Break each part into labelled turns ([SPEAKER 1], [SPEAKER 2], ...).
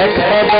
[SPEAKER 1] দেখা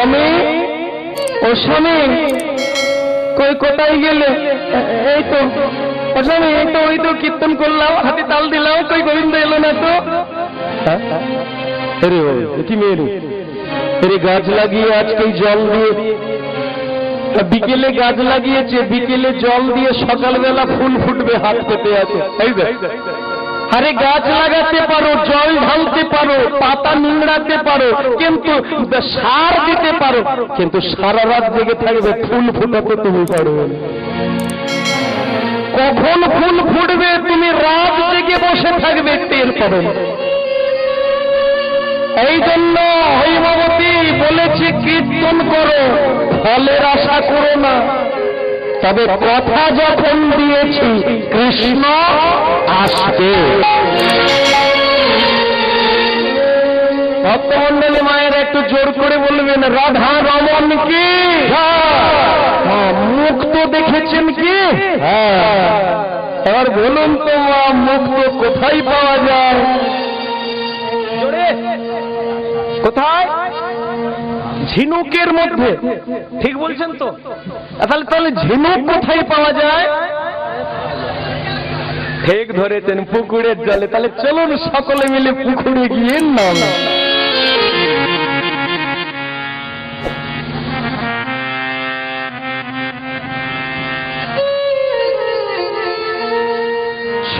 [SPEAKER 1] স্বামী ও স্বামী, কই কোথায় গেলে? এই তো, ও স্বামী, এই তো, ওই তো কীর্তন করলাম, হাতে তাল দিলাম, কই গোবিন্দ এলো না তো? এরে গাছ লাগিয়ে আজকে জল দিয়ে বিকেলে গাছ লাগিয়েছে, বিকেলে জল দিয়ে সকালবেলা ফুল ফুটবে, হাত পেতে আছে। এই দেখ। আরে গাছ লাগাতে পারো, জল ঢালতে পারো, পাতা নিংড়াতে পারো, কিন্তু সার দিতে পারো, কিন্তু সারা রাত জেগে থাকবে, ফুল ফুটাতে তুমি পারবে না। কখন ফুল ফুটবে, তুমি রাত জেগে বসে থাকবে, টের পাবে এই জন্য হৈমবতী বলেছে, কীর্তন করো, ফলের আশা করো না তবে কথা যখন দিয়েছি কৃষ্ণ আসবে। ভক্তমন্ডলী মায়ের একটু জোর করে বলবেন রাধা রমন কি? হ্যাঁ, মুখ তো দেখেছেন কি? এবার বলুন তো মা মুখ তো কোথায় পাওয়া যায়? কোথায়? ঝিনুকের মধ্যে। ঠিক বলছেন তো? তাহলে তাহলে ঝিনুক কোথায় পাওয়া যায়? ঠিক ধরেছেন পুকুরের জলে। তাহলে চলুন সকলে মিলে পুকুরে গিয়ে নাম।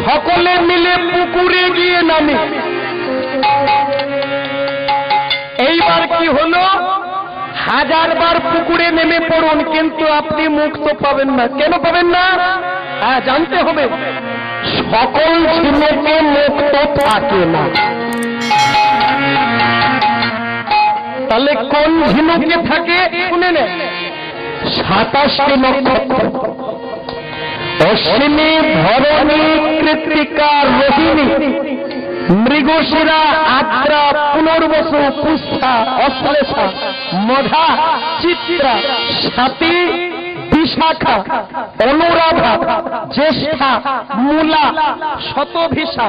[SPEAKER 1] সকলে মিলে পুকুরে গিয়ে নামে। এইবার কি হলো? হাজারবার পুকুরে নেমে পড়ুন, কিন্তু আপনি মুক্ত পাবেন না। কেন পাবেন না? হ্যাঁ জানতে হবে। সকল ঝিনুকে মুক্ত থাকে না। তাহলে কোন ঝিনুকে থাকে? শুনে নে। সাতাশটি নক্ষত্র। অশ্বিনী ধরণী কৃত্তিকা, রোহিণী। মৃগশিরা আদ্রা পুনর্বসু পুষ্ঠা অশ্লেষা, মধা, চিত্রা সাতী বিশাখা, অনুরাধা, জ্যেষ্ঠা, মূলা শতভিসা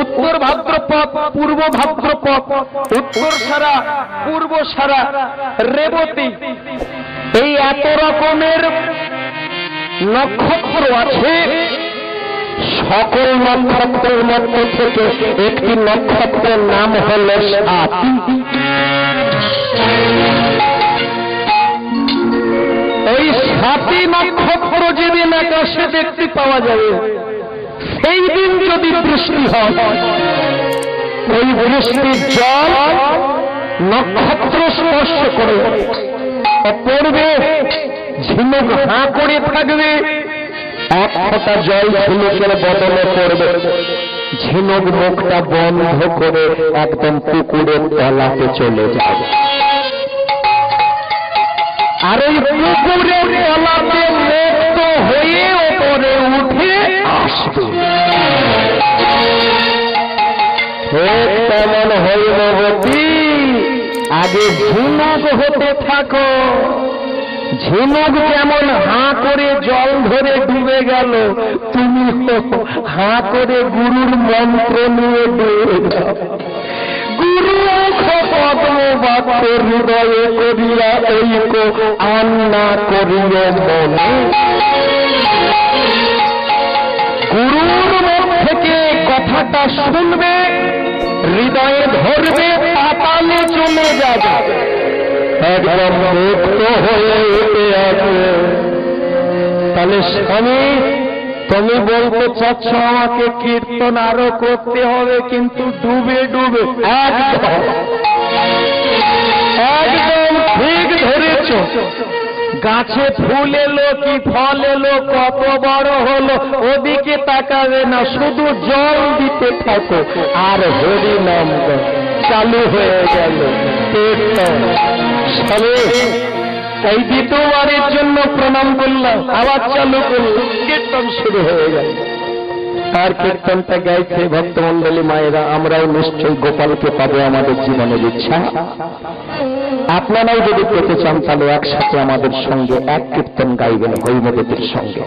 [SPEAKER 1] উত্তর ভাদ্রপদ, পূর্ব ভাদ্রপদ, উত্তর সারা, পূর্ব সারা, রেবতী। এই এত রকমের নক্ষত্র আছে। সকল নক্ষত্রের মধ্যে থেকে একটি নক্ষত্রের নাম হল সাতী। ওই সাতী নক্ষত্র যেদিন আকাশে দেখতে পাওয়া যাবে সেই দিন যদি বৃষ্টি হয় ওই বৃষ্টির জল নক্ষত্র স্পর্শ করে পড়বে ঝিনুক হাঁ করে থাকবে এক ফোঁটা জল ঝিনুকের বদলে পড়বে। ঝিনুক মুখটা বন্ধ করে একদম পুকুরের তলাতে চলে যাবে আর ওই পুকুরের তলাতে মুক্ত হয়ে ওপরে উঠে আসবে। তেমন হৈমবতী আগে ঝিনুক হতে থাকো। ঝিনুক যেমন হাঁ করে জল ধরে ডুবে গেল, তুমি হাঁ করে গুরুর মন্ত্র নিয়ে ডুবে গুরু হৃদয়ে করিয়া ঐক আন্না করিয়ে মনে। গুরুর মুখ থেকে কথাটা শুনবে, হৃদয়ে ধরবে, পাতালে চলে যাবে। তাহলে স্বামী, তুমি বলতে চাচ্ছ আমাকে কীর্তন আরও করতে হবে, কিন্তু ডুবে ডুবে। একদম। ঠিক ধরেছ। গাছে ফুল এলো কি ফল এলো, কত বড় হলো, ওদিকে তাকাবে না, শুধু জল দিতে থাকো। আর হরি নাম চালু হয়ে গেল। কীর্তন। সবে এই দ্বিতীয়বারের জন্য প্রণাম করলাম আবার চালু করলাম কীর্তন শুরু হয়ে গেল। তার কীর্তনটা গাইছে ভক্তমন্ডলী মায়েরা, আমরাও নিশ্চয়ই গোপালকে পাবো আমাদের জীবনের ইচ্ছা। আপনারাও যদি পেতে চান, তাহলে একসাথে আমাদের সঙ্গে এক কীর্তন গাইবেন হৈমদেবের সঙ্গে।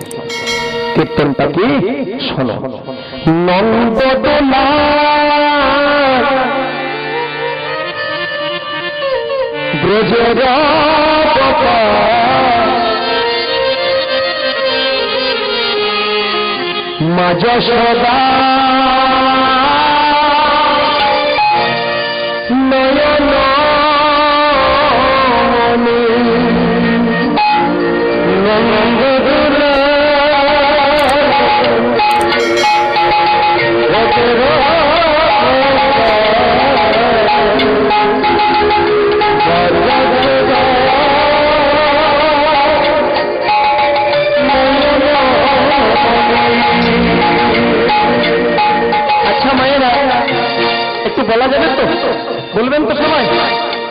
[SPEAKER 1] কীর্তনটা কি? শোনো। নন্দদোলা ব্রজের মাজ বলা যাবে তো বলবেন তো সবাই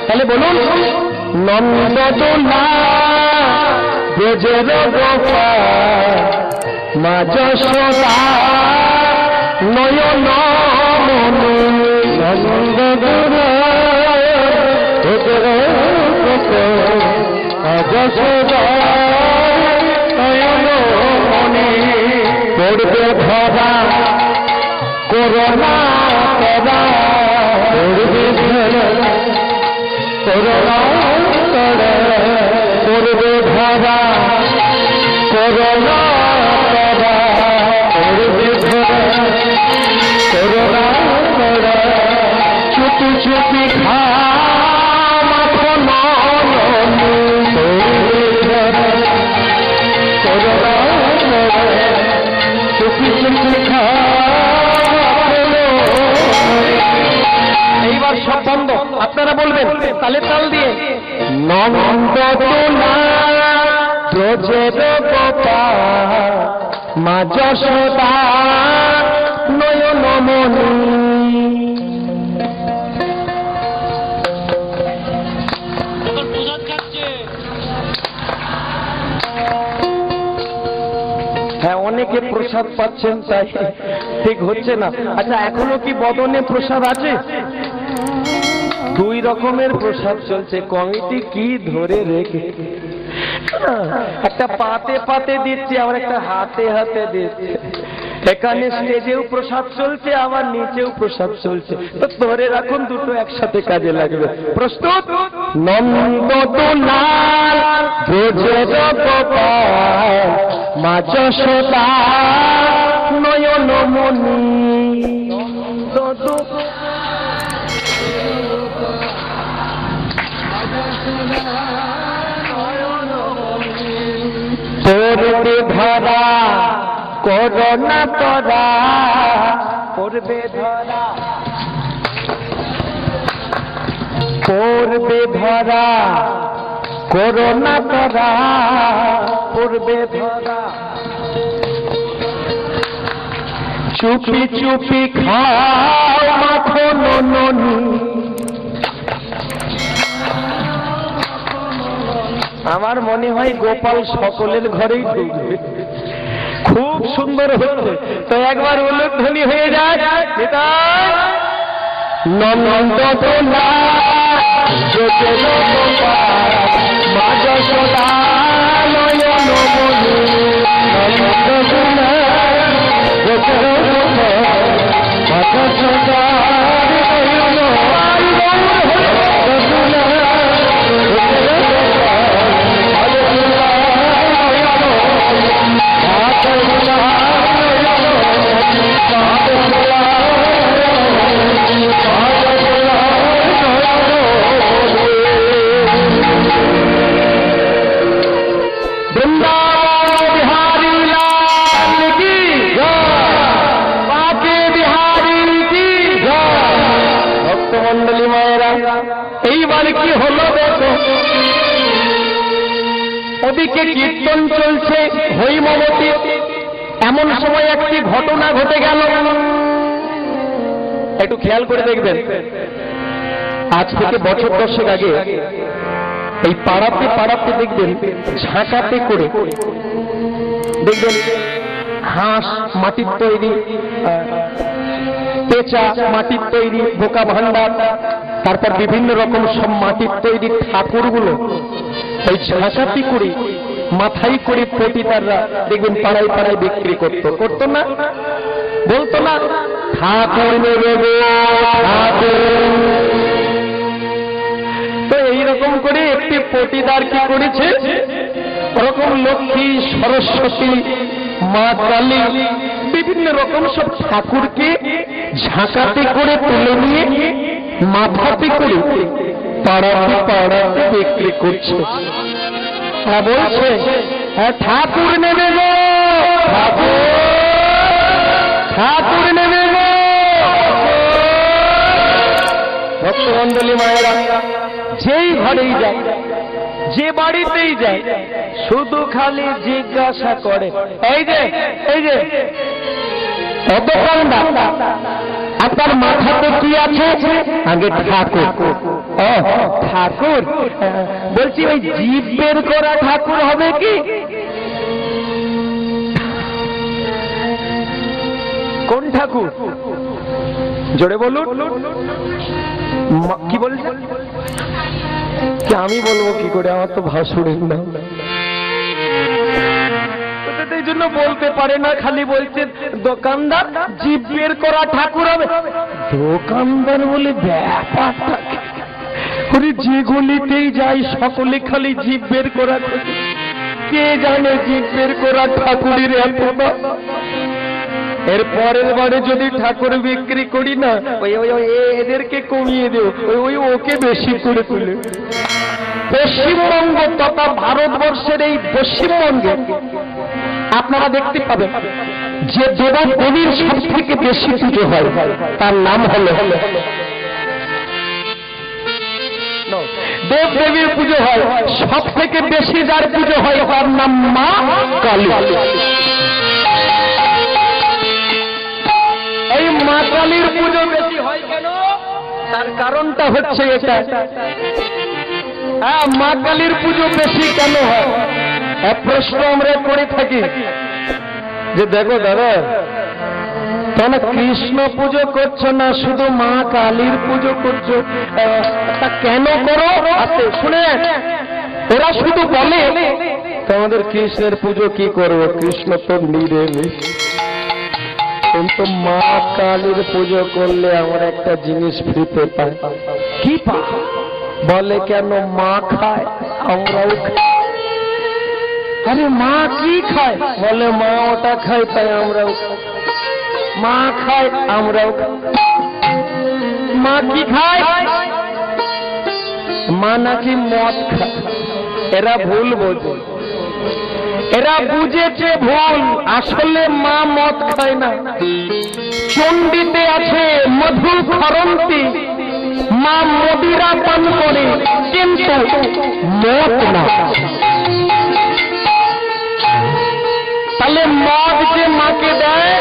[SPEAKER 1] তাহলে বলুন নন্দদোলা ব্রজের মা মনি মনি করোনা করা করবে ধরা করোনা করবে ধরা করোনা হ্যাঁ অনেকে প্রসাদ পাচ্ছেন তাই ঠিক হচ্ছে না। আচ্ছা এখনও কি বদনে প্রসাদ আছে? দুই রকমের প্রসাদ চলছে। কমিটি কি ধরে রেখে? একটা পাতে পাতে দিচ্ছে, আবার একটা হাতে হাতে দিচ্ছে। এখানে স্টেজেও প্রসাদ চলছে, আবার নিচেও প্রসাদ চলছে। তো ধরে রাখুন, দুটো একসাথে কাজে লাগবে। প্রস্তুত? নন্দ গোপাল মা যশোদা নয়ন মনি পড়বে ধরা করোনা তরা। পড়বে ধরা। চুপি চুপি খাও মাখো ননি। আমার মনে হয় গোপাল সকলের ঘরেই ঢুকবে খুব সুন্দর হচ্ছে। তো একবার উল্লেখধ্বনি হয়ে যায় মন্ডলী মায়েরা এইবার কি হলো দেখো ওদিকে কীর্তন চলছে হৈমবতী এমন সময় একটি ঘটনা ঘটে গেল। একটু খেয়াল করে দেখবেন। আজ থেকে বছর দশেক আগে এই পাড়াতে পাড়াতে দেখবেন, ঝাঁকাতে করে দেখবেন হাঁস মাটির তৈরি, পেঁচা মাটির তৈরি, বোকা ভান্ডার, তারপর বিভিন্ন রকম সব মাটির তৈরি ঠাকুরগুলো ওই ঝাঁকাতি করে মাথায় করে পতিতাররা দেখবেন পাড়ায় পাড়ায় বিক্রি করতো। করতো না? বলতো না, ঠাকুর তো এইরকম করে একটি পটিদার কি করেছে? ওরকম লক্ষ্মী, সরস্বতী, মা কালী, বিভিন্ন রকম সব ঠাকুরকে ঝাঁকাতে করে, তুলে নিয়ে মাথাতে করে পাড়াতে পাড়াতে বিক্রি করছে। হ্যাঁ বলছে ঠাকুর নেবে গো। ঠাকুর নেবে গো। ভক্তমন্ডলী মায়েরা, যেই ঘরেই যায় যে বাড়িতেই যায় শুধু খালি জিজ্ঞাসা করে। এই যে এই যে অতকান্দা আপনার মাথাতে কি আছে? আগে ঠাকুর। ঠাকুর? বলছি, ওই জীব বের করা ঠাকুর হবে কি? কোন ঠাকুর? জোরে বলুন। কি বলছেন? আমি বলব কি করে? আমার তো ভাসুরের নাম এই জন্য বলতে পারে না, খালি বলছেন দোকানদার জিপ বের করা ঠাকুর হবে দোকানদার বলে, ব্যাপারটা কি? ওরে যে গলিতেই যাই, সকলে খালি জিপ বের করা কে জানে জিপ বের করা ঠাকুরের এত? এর পরের বারে যদি ঠাকুর বিক্রি করি না, ওই ওই এদেরকে কমিয়ে দেও ওই ওই, ওকে বেশি করে তুলে পশ্চিমবঙ্গ তথা ভারতবর্ষের এই পশ্চিমবঙ্গে আপনারা দেখতে পাবেন যে দেবা দেবীর সব থেকে বেশি পুজো হয়, তার নাম হলো দেব দেবীর পুজো হয়। সব থেকে বেশি যার পুজো হয়, তার নাম মা কালী। এই মা কালীর পুজো বেশি হয় কেন? তার কারণটা হচ্ছে এটা। হ্যাঁ মা কালীর পুজো বেশি কেন হয়? এক প্রশ্ন আমরা করে থাকি। যে দেখো দাদা তোমরা কৃষ্ণ পুজো করছ না শুধু মা কালীর পুজো করছ? তা কেন করো? শুনে ওরা শুধু বলে তোমাদের কৃষ্ণের পুজো কি করব? কৃষ্ণ তো নিরামিষ। কিন্তু মা কালীর পুজো করলে আমরা একটা জিনিস ফ্রিতে পাই কি পা বলে কেন মা খায়? আমরাও খাই। আরে মা কি খায়? বলে, মা, ওটা খায় তাই আমরাও মা খায়, আমরাও মা কি খায়? মা নাকি মদ খায়। এরা ভুল বোঝে। এরা বুঝেছে ভুল, আসলে মা মদ খায় না। চণ্ডীতে আছে মধু খরন্তি। মা মদিরা পান করে, কিন্তু মদ না। তাহলে মদ যে মাকে দেয়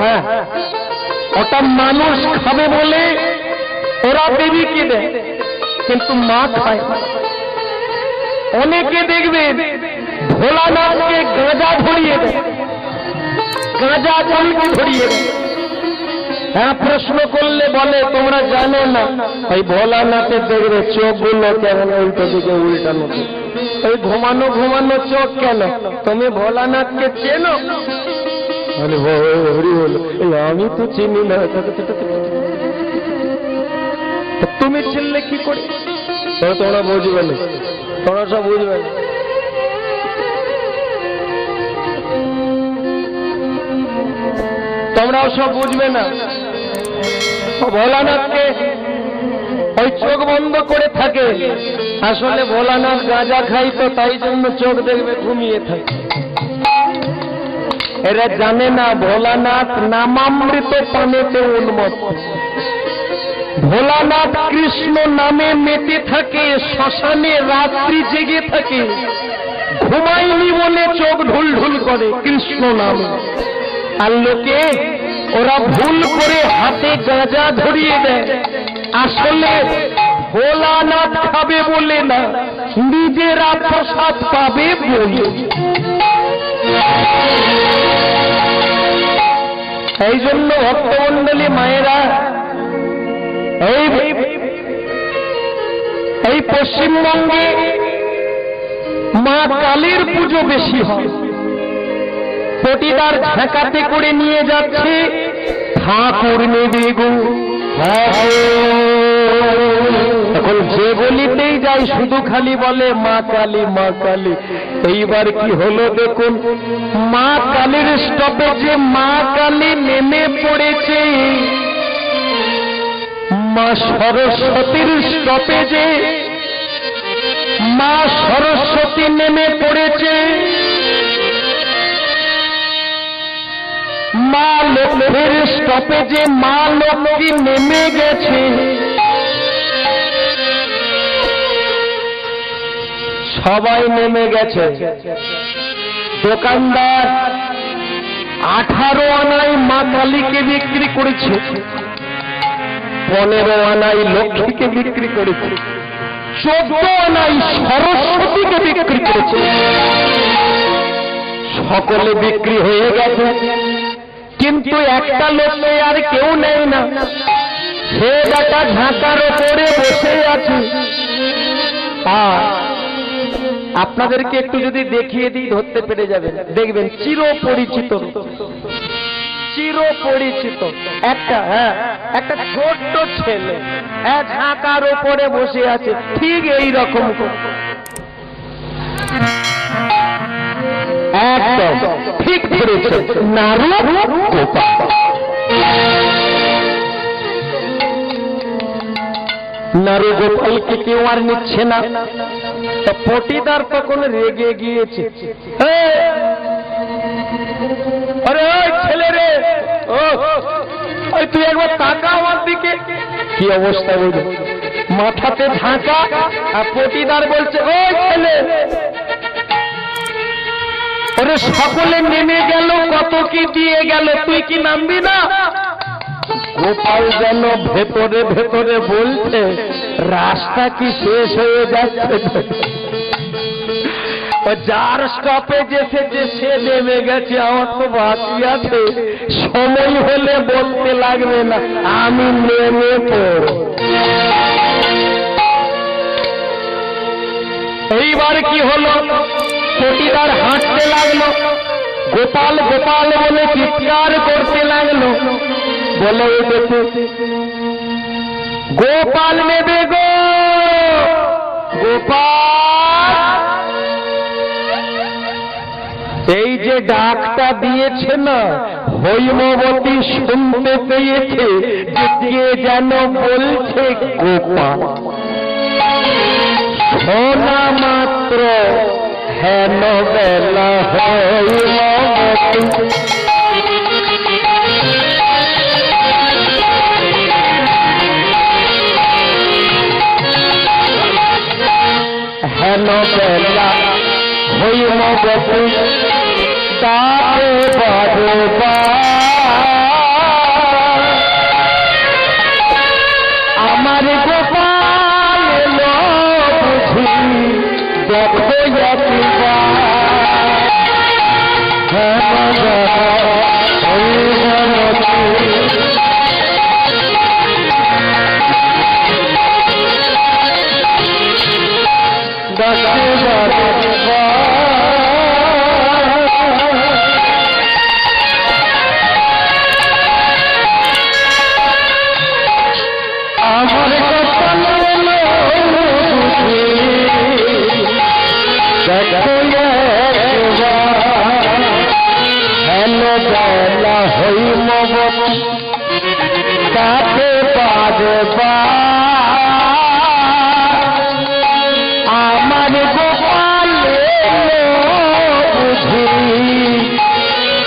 [SPEAKER 1] হ্যাঁ ওটা মানুষ খাবে বলে ওরা দেবীকে দেয়, কিন্তু মা খায় অনেকে দেখবে ভোলা ভোলানাথকে গাঁজা ধরিয়ে দেয়, গাঁজা জলকে ধরিয়ে দেয়। হ্যাঁ প্রশ্ন করলে বলে, তোমরা জানো না? ওই ভোলানাথের দেখবে চোখ চোখগুলো কেমন উল্টো দিকে উল্টানো। ওই ঘুমানো ঘুমানো চোখ কেন? তুমি ভোলানাথকে চেনো? হল আমি তো চিনি না। তুমি চিনলে কি করে? তোমরা বুঝবে না। তোমরা সব বুঝবে না। তোমরাও সব বুঝবে না। ভোলানাথকে ওই চোখ বন্ধ করে থাকে। আসলে ভোলানাথ গাঁজা খাই তো, তাই জন্য চোখ দেখবে ঘুমিয়ে থাকে। এরা জানে না ভোলানাথ নামামৃত পানেতে উন্মত্ত। ভোলানাথ কৃষ্ণ নামে মেতে থাকে, শ্মশানে রাত্রি জেগে থাকে। ঘুমায়নি বলে চোখ ঢুল ঢুল করে কৃষ্ণ নামে। আর লোকে, ওরা ভুল করে হাতে গাঁজা ধরিয়ে দেয়। আসলে ভোলানাথ খাবে বলে না, নিজেরা প্রসাদ পাবে বলে। এই জন্য ভক্তমন্ডলী মায়েরা, এই এই পশ্চিমবঙ্গে মা কালীর পুজো বেশি হয়। পটিদার ঝাঁকাতে করে নিয়ে যাচ্ছে ঠাকুর নেবে গো। এখন যে গলিতেই যাই শুধু খালি বলে, মা কালী মা কালী। এইবার কি হলো দেখুন, মা কালীর স্টপে যে মা কালী নেমে পড়েছে, মা সরস্বতীর স্টপেজে মা সরস্বতী নেমে পড়েছে মা লক্ষ্মীর স্টপেজে মা লক্ষ্মী নেমে গেছে। সবাই নেমে গেছে। দোকানদার আঠারো আনায় মা কালীকে বিক্রি করেছে। পনেরো আনাই লক্ষ্মীকে বিক্রি করেছে। চোদ্দ আনাই সরস্বতীকে বিক্রি করেছে। সকলে বিক্রি হয়ে গেছে। কিন্তু একটা লোককে আর কেউ নেয় না। সে বেটা ঝাঁকার ওপরে বসে আছে। আপনাদেরকে একটু যদি দেখিয়ে দিই, ধরতে পেরে যাবেন। দেখবেন চির পরিচিত চির পরিচিত একটা হ্যাঁ একটা ছোট্ট ছেলে। হ্যাঁ ঝাঁকার ওপরে বসে আছে। ঠিক এই রকম একদম ঠিক ধরেছে নারু গোপাল। নারু গোপালকে কেউ আর নিচ্ছে না। পটিদার তখন রেগে গিয়েছে। আরে ওই ছেলে রে! ওই তুই একবার তাকা আমার দিকে। কি অবস্থা বুঝ মাথাতে ঢাকা আর পটিদার বলছে, ওই ছেলে! ওরে সকলে নেমে গেল, কত কি দিয়ে গেল, তুই কি নামবি না? গোপাল যেন ভেতরে ভেতরে বলছে, রাস্তা কি শেষ হয়ে যাচ্ছে? যার স্টপেজ এসেছে সে নেমে গেছে, আমার তো বাকি আছে। সময় হলে বলতে লাগবে না, আমি নেমে পড়ব। এইবার কি হলো? চটিদার হাঁটতে লাগল। গোপাল গোপাল বলে চিৎকার করতে লাগল। বলে উঠেছে গোপাল নেবে গো। গোপাল। এই যে ডাকটা দিয়েছে না, হৈমবতী শুনতে পেয়েছে, যে কে যেন বলছে গোপাল। মাত্র। হেন বেলা হৈমবতী হেন বেলা হৈমবতী তারে বারবা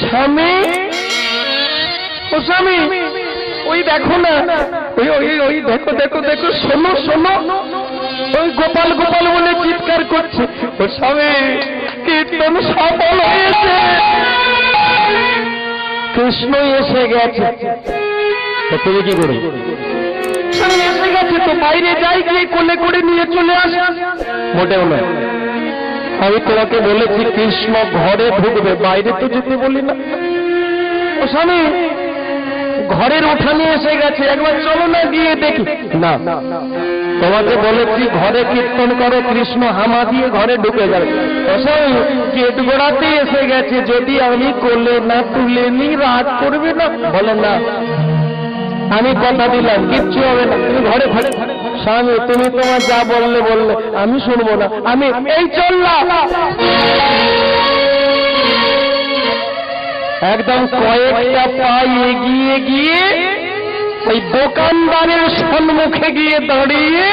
[SPEAKER 1] স্বামী? ও স্বামী, ওই দেখো না, ওই ওই ওই দেখো দেখো দেখো, শোনো শোনো। ওই গোপাল গোপাল বলে চিৎকার করছে। ও স্বামী, কীর্তন সফল হয়েছে। কৃষ্ণ এসে গেছে। তুমি কি করো তো বাইরে যাই, গিয়ে কোলে করে নিয়ে চলে আসে। মোটেও নয়। আমি তোমাকে বলেছি, কৃষ্ণ ঘরে ঢুকবে, বাইরে তো যেতে বলি না। ও স্বামী, ঘরের উঠানে এসে গেছে, একবার চলো না গিয়ে দেখি। না, তোমাকে বলেছি, ঘরে কীর্তন করো, কৃষ্ণ হামা দিয়ে ঘরে ঢুকে যাবে। ও স্বামী গেট এসে গেছে, যদি আমি কোলে না তুলে নি, রাগ করবে না? বলে না আমি কথা দিলাম, কিচ্ছু হবে না। তুমি ঘরে ঘরে, স্বামী, তুমি তোমার যা বললে বললে, আমি শুনব না। আমি এই চললাম। একদম কয়েকটা পা এগিয়ে গিয়ে, ওই দোকানদারের সম্মুখে গিয়ে দাঁড়িয়ে